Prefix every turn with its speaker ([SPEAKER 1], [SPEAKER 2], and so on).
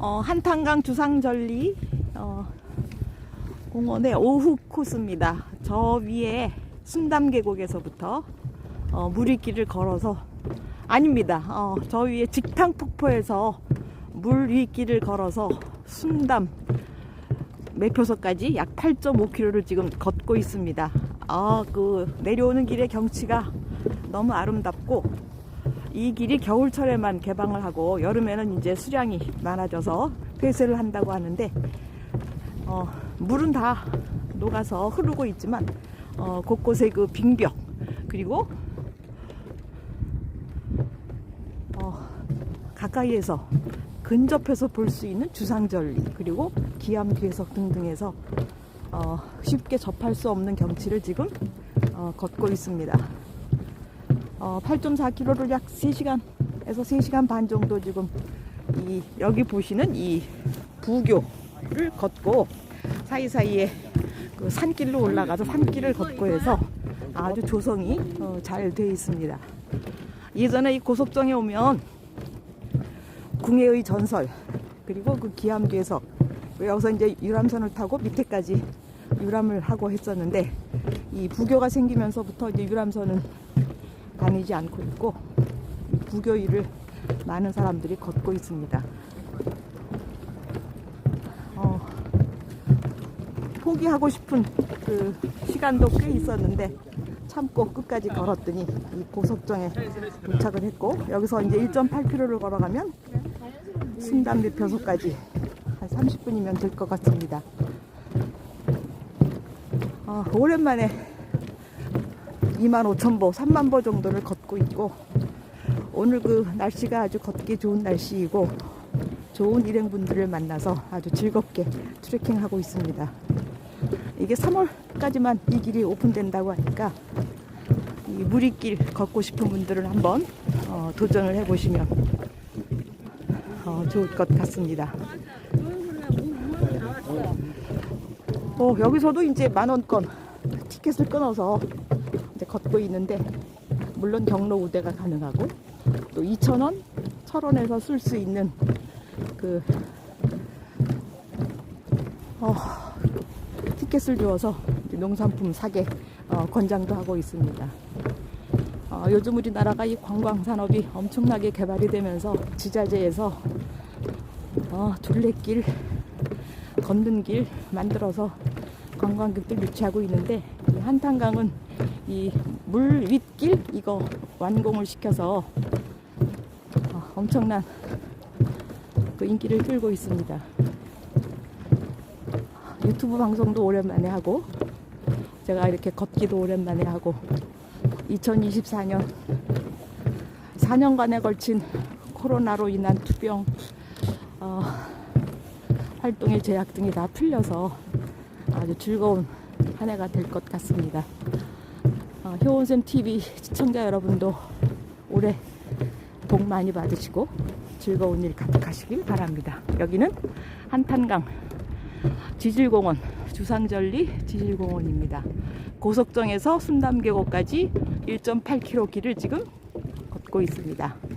[SPEAKER 1] 어, 한탄강 주상절리 어, 공원의 오후 코스입니다. 저 위에 순담 계곡에서부터 어, 무리길을 걸어서 아닙니다. 어, 저 위에 직탕 폭포에서 물 위길을 걸어서 순담 매표소까지 약 8.5km를 지금 걷고 있습니다. 아, 그 내려오는 길의 경치가 너무 아름답고 이 길이 겨울철에만 개방을 하고 여름에는 이제 수량이 많아져서 폐쇄를 한다고 하는데 어, 물은 다 녹아서 흐르고 있지만 어, 곳곳에 그 빙벽 그리고 어, 가까이에서 근접해서 볼 수 있는 주상절리 그리고 기암 뒤에석 등등에서 어, 쉽게 접할 수 없는 경치를 지금 어, 걷고 있습니다. 어, 8.4km를 약 3시간에서 3시간 반 정도 지금 이 여기 보시는 이 부교를 걷고 사이사이에 그 산길로 올라가서 산길을 걷고 해서 아주 조성이 어, 잘 되어 있습니다. 예전에 이 고속정에 오면 궁예의 전설 그리고 그 기암 뒤에서 여기서 이제 유람선을 타고 밑에까지 유람을 하고 했었는데 이 부교가 생기면서부터 이제 유람선은 다니지 않고 있고 이 부교일을 많은 사람들이 걷고 있습니다. 어, 포기하고 싶은 그 시간도 꽤 있었는데 참고 끝까지 걸었더니 이 고속정에 도착을 했고 여기서 이제 1.8km를 걸어가면 순담 대표소까지 한 30분이면 될 것 같습니다. 아, 오랜만에 2만 5천 보, 3만 보 정도를 걷고 있고 오늘 그 날씨가 아주 걷기 좋은 날씨이고 좋은 일행분들을 만나서 아주 즐겁게 트레킹하고 있습니다. 이게 3월까지만 이 길이 오픈된다고 하니까 이 무리길 걷고 싶은 분들은 한번 어, 도전을 해보시면 어, 좋을 것 같습니다. 어, 여기서도 이제 만원권 티켓을 끊어서 걷고 있는데 물론 경로 우대가 가능하고 또 2,000원, 1,000원에서 쓸 수 있는 그 어, 티켓을 주어서 농산품 사게 어, 권장도 하고 있습니다. 어, 요즘 우리나라가 이 관광 산업이 엄청나게 개발이 되면서 지자체에서 어, 둘레길, 걷는 길 만들어서 관광객들 유치하고 있는데 이 한탄강은 이 물 윗길 이거 완공을 시켜서 어, 엄청난 그 인기를 끌고 있습니다. 유튜브 방송도 오랜만에 하고 제가 이렇게 걷기도 오랜만에 하고 2024년 4년간에 걸친 코로나로 인한 투병 어, 활동의 제약 등이 다 풀려서 아주 즐거운 한 해가 될 것 같습니다. 어, 효원샘 TV 시청자 여러분도 올해 복 많이 받으시고 즐거운 일 가득하시길 바랍니다. 여기는 한탄강 지질공원 주상절리 지질공원입니다. 고속정에서 순담계곡까지 1.8km 길을 지금 걷고 있습니다.